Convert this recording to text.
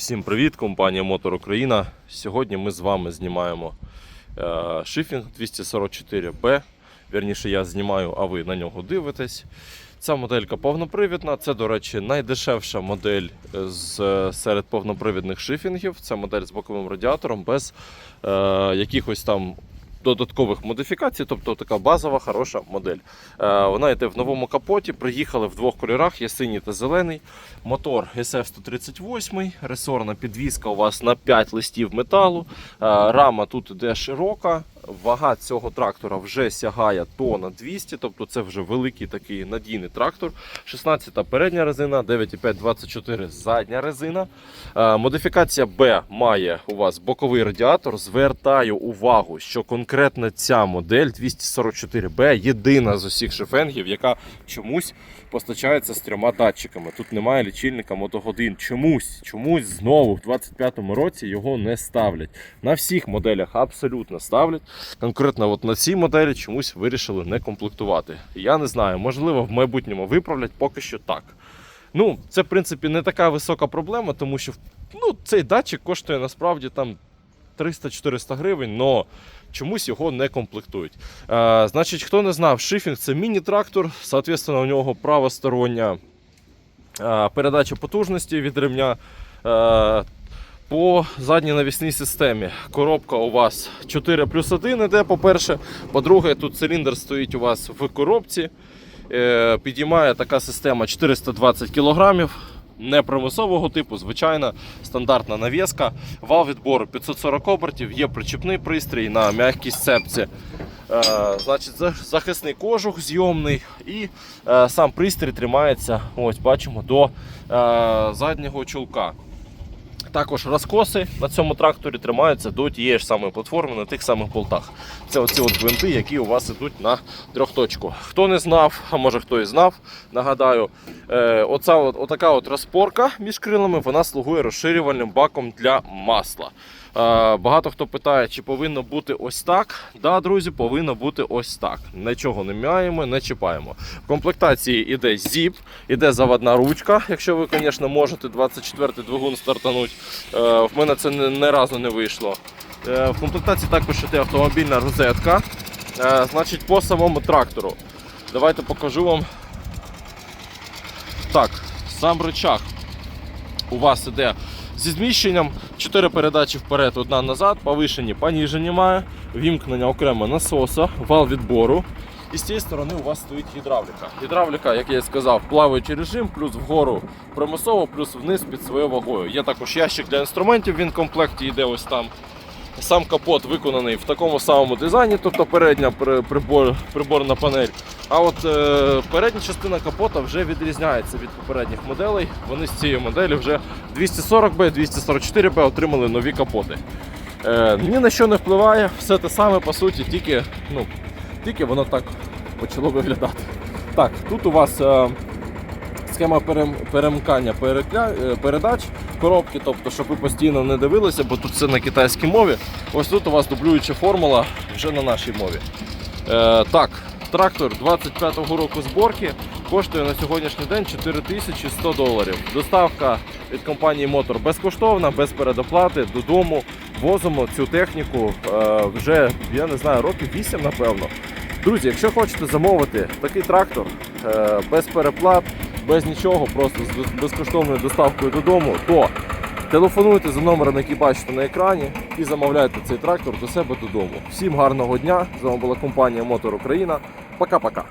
Всім привіт, компанія Мотор Україна. Сьогодні ми з вами знімаємо е, шифінг 244B. Вірніше, я знімаю, а ви на нього дивитесь. Ця моделька повнопривідна. Це, до речі, найдешевша модель з, серед повнопривідних шифінгів. Це модель з боковим радіатором без е, якихось там додаткових модифікацій, тобто така базова хороша модель. Е, вона йде в новому капоті. Приїхали в двох кольорах: є синій та зелений. Мотор SF-138, ресорна підвізка у вас на 5 листів металу. Е, Рама тут іде широка. Вага цього трактора вже сягає тонна 200, тобто це вже великий такий надійний трактор. 16 передня резина, 9,5-24 задня резина. Е, Модифікація B має у вас боковий радіатор. Звертаю увагу, що конкретно ця модель 244B єдина з усіх шифенгів, яка чомусь постачається з трьома датчиками. Тут немає лічильника мотогодин. Чомусь, чомусь знову в 25-му році його не ставлять. На всіх моделях абсолютно ставлять. Конкретно от на цій моделі чомусь вирішили не комплектувати. Я не знаю, можливо, в майбутньому виправлять поки що так. Ну, це в принципі не така висока проблема, тому що ну, цей датчик коштує насправді там 300-400 гривень, але чомусь його не комплектують. Е, значить, хто не знав, шифінг це міні-трактор, соответственно, у нього правостороння е, передача потужності від ремня. Е, по задній навісній системі коробка у вас 4 плюс 1 іде, по-перше. По-друге, тут циліндр стоїть у вас в коробці. Е, Підіймає така система 420 кг. Не примусового типу, звичайна стандартна навіска. Вал відбору 540 обертів, є причіпний пристрій на м'якій сцепці. Е, значить, захисний кожух зйомний і е, сам пристрій тримається, ось бачимо, до е, заднього чулка. Також розкоси на цьому тракторі тримаються до тієї ж самої платформи на тих самих болтах. Це оці от гвинти, які у вас ідуть на трьохточку. Хто не знав, а може хто і знав, нагадаю, е, оця от, отака от розпорка між крилами вона слугує розширювальним баком для масла. Е, багато хто питає, чи повинно бути ось так. Да, друзі, повинно бути ось так. Нічого не мяємо, не чіпаємо. В комплектації іде зіп, іде заводна ручка, якщо ви, звісно, можете 24-й двигун стартануть. Е, в мене це не, разу не вийшло. Е, в комплектації також іде автомобільна розетка. Значить, по самому трактору. Давайте покажу вам. Так, сам рычаг у вас іде зі зміщенням. 4 передачі вперед, одна назад, повишені, поніжені має, вімкнення окремо насоса, вал відбору. І з цієї сторони у вас стоїть гідравліка. Гідравліка, як я і сказав, плаваючий режим, плюс вгору примусово, плюс вниз під своєю вагою. Є також ящик для інструментів, він в комплекті йде ось там. Сам капот виконаний в такому самому дизайні, тобто передня прибор, приборна панель. А от е, передня частина капота вже відрізняється від попередніх моделей. Вони з цієї моделі вже 240B, 244B отримали нові капоти. Е, ні на що не впливає, все те саме по суті, тільки, ну, тільки воно так почало виглядати. Так, тут у вас е, схема перем- перемкання е, передач коробки, тобто, щоб ви постійно не дивилися, бо тут все на китайській мові. Ось тут у вас дублююча формула вже на нашій мові. Е, так, трактор 25-го року зборки коштує на сьогоднішній день 4100 доларів. Доставка від компанії Мотор безкоштовна, без передоплати додому. Возимо цю техніку е, вже, я не знаю, років 8, напевно. Друзі, якщо хочете замовити такий трактор е, без переплат, без нічого, просто з безкоштовною доставкою додому, то телефонуйте за номером, який бачите на екрані, і замовляйте цей трактор до себе додому. Всім гарного дня! З вами була компанія Мотор Україна. Пока-пока.